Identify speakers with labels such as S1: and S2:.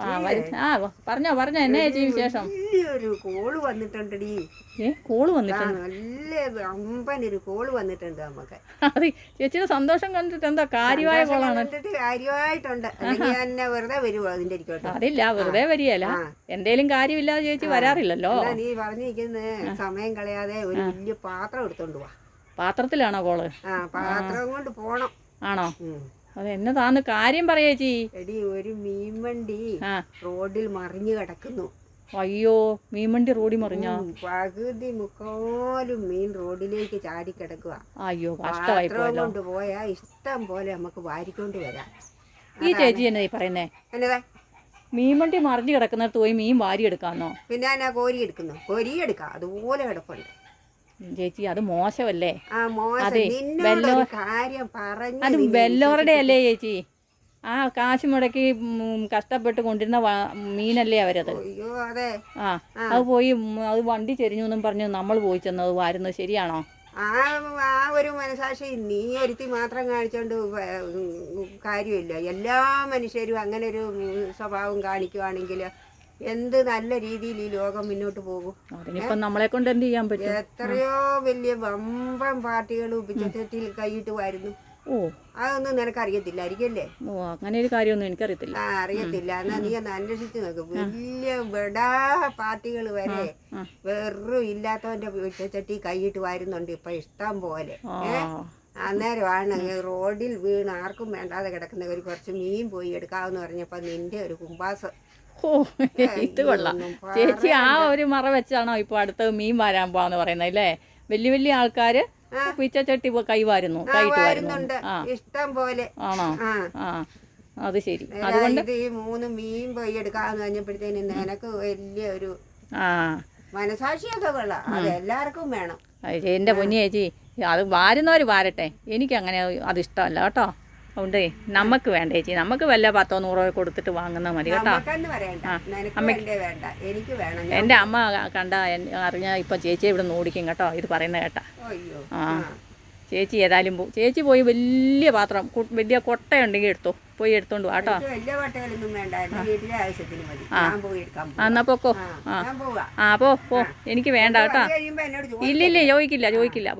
S1: ആ പറഞ്ഞോ പറഞ്ഞോ എന്നെ ചേച്ചി വിശേഷം?
S2: കോൾ വന്നിട്ടുണ്ടടി.
S1: ഏ
S2: കോൾ
S1: വന്നിട്ടുണ്ട്?
S2: നല്ല അമ്പനൊരു കോൾ വന്നിട്ടുണ്ട് നമുക്ക്.
S1: അത് ചേച്ചിയുടെ സന്തോഷം കണ്ടിട്ട് എന്താ കാര്യമായ കോളാണ്.
S2: കണ്ടിട്ട് കാര്യമായിട്ടുണ്ട്. അല്ലെങ്കിൽ തന്നെ വെറുതെ വരുവോ അതിന്റെ ഇരിക്കോട്ടെ
S1: അതില്ല വെറുതെ വരികയല്ല. എന്തേലും കാര്യമില്ലാതെ ചേച്ചി വരാറില്ലല്ലോ.
S2: എന്നാ നീ പറഞ്ഞിരിക്കുന്ന സമയം കളയാതെ ഒരു വലിയ പാത്രം എടുത്തോണ്ട് പോവാ
S1: പാത്രത്തിലാണോ കോൾ?
S2: ആ പാത്രം കൊണ്ട് പോണം.
S1: ആണോ. അത് എന്നതാന്ന് കാര്യം പറയാ ചേച്ചി.
S2: എടി ഒരു മീൻവണ്ടി
S1: ആ.
S2: റോഡിൽ മറിഞ്ഞു കിടക്കുന്നു.
S1: അയ്യോ മീൻവണ്ടി റോഡിൽ മറിഞ്ഞ?
S2: പകുതി മുക്കാലും മീൻ റോഡിലേക്ക് ചാടി കിടക്കുക
S1: അയ്യോ കഷ്ടമായി
S2: പാത്രം
S1: പോയല്ലോ
S2: കൊണ്ട് പോയാ ഇഷ്ടം പോലെ നമുക്ക് വാരിക്കൊണ്ട് വരാം.
S1: ഈ ചേച്ചി എന്നാ ഈ പറയുന്നേ?
S2: എന്നതാ?
S1: മീൻവണ്ടി മറിഞ്ഞു കിടക്കുന്നിടത്ത് പോയി മീൻ വാരി എടുക്കാന്നോ
S2: പിന്നെ ഞാൻ കോരി എടുക്കുന്നു കോരി എടുക്കാം അതുപോലെ കിടപ്പുണ്ട്.
S1: ചേച്ചി അത് മോശമല്ലേ? അതെ, വെല്ലോറുടെ അല്ലേ ചേച്ചി? ആ കാശ് മുടക്കി കഷ്ടപ്പെട്ട് കൊണ്ടിരുന്ന മീനല്ലേ അവരത്? ആ അത് പോയി അത് വണ്ടി ചെരിഞ്ഞു എന്നും പറഞ്ഞു നമ്മൾ പോയി ചെന്നത് വാരുന്നത് ശരിയാണോ?
S2: ആ ആ ഒരു മനസാക്ഷി നീ ഒരുത്തി മാത്രം കാണിച്ചോണ്ട് കാര്യമില്ല. എല്ലാ മനുഷ്യരും അങ്ങനെ ഒരു സ്വഭാവം കാണിക്കുവാണെങ്കിൽ എന്ത് നല്ല രീതിയിൽ ഈ ലോകം മുന്നോട്ട് പോകും.
S1: അതിനിപ്പം നമ്മളെ കൊണ്ട് എന്ത് ചെയ്യാൻ പറ്റും?
S2: എത്രയോ വലിയ വമ്പൻ പാർട്ടികൾ ഉപചത്തിൽ കൈയിട്ട് വരുന്നു.
S1: ഓ.
S2: അതൊന്നും നിനക്ക് അറിയത്തില്ലായിരിക്കല്ലേ
S1: ഓ അങ്ങനെ ഒരു കാര്യമൊന്നും എനിക്കറിയത്തില്ല.
S2: ആ അറിയത്തില്ല. എന്നാ നീ ഒന്ന് അന്വേഷിച്ച് നോക്ക്. വലിയ ബടാ പാർട്ടികൾ വരെ. വെറും ഇല്ലാത്തവന്റെ ഉച്ചച്ചട്ടി കൈയിട്ട് വരുന്നുണ്ട് ഇപ്പൊ ഇഷ്ടം പോലെ? അന്നേരമാണ് റോഡിൽ വീണ് ആർക്കും വേണ്ടാതെ കിടക്കുന്ന ഒരു കുറച്ച് മീൻ പോയി എടുക്കാമെന്ന് പറഞ്ഞപ്പോ നിന്റെ ഒരു കുമ്പാസം
S1: ഓ ഇത് കൊള്ളാം. ചേച്ചി ആ ഒരു മറ വെച്ചാണോ ഇപ്പോൾ അടുത്ത് മീൻ വാരാൻ പോവാന്ന് പറയുന്നത് അല്ലേ? വലിയ വലിയ ആൾക്കാര് പിച്ചച്ചട്ടി കൈവാരുന്നു കൈട്ട് വാരുന്നു
S2: വരുന്നുണ്ട്. ഇഷ്ടം പോലെ.
S1: ആണോ?
S2: ആ.
S1: അത് ശരി.
S2: അതുകൊണ്ട് ഈ മൂന്ന് മീൻ പോയി എടുക്കാന്ന് കഴിഞ്ഞപ്പോഴത്തേനും നിനക്ക് വലിയ ഒരു
S1: ആ.
S2: മനസാക്ഷിയൊക്കെ കൊള്ളാം. അത് എല്ലാവർക്കും വേണം.
S1: എന്റെ പൊന്നി ചേച്ചി അത് വാരുന്നവർ വാരട്ടെ. എനിക്ക് അങ്ങനെ അത് ഇഷ്ടമല്ല കേട്ടോ. അതുകൊണ്ടേ നമുക്ക് വേണ്ട ചേച്ചി നമുക്ക് വല്ല പത്തോ നൂറോ കൊടുത്തിട്ട് വാങ്ങുന്നത് മതി കേട്ടോ.
S2: എന്റെ
S1: എന്റെ അമ്മ കണ്ട അറിഞ്ഞ ഇപ്പം ചേച്ചി ഇവിടെ ഓടിക്കും കേട്ടോ ഇത് പറയുന്നത് കേട്ടാ. ആ. ചേച്ചി ഏതായാലും പോ ചേച്ചി പോയി വലിയ പാത്രം വലിയ കൊട്ടയുണ്ടെങ്കിൽ എടുത്തോ. പോയി എടുത്തോണ്ട് വാ കേട്ടോ. ആ. എന്നാ പൊക്കോ.
S2: ആ,
S1: ആ. പോ പോ. എനിക്ക് വേണ്ട കേട്ടോ. ഇല്ലില്ല ചോദിക്കില്ല ചോദിക്കില്ല.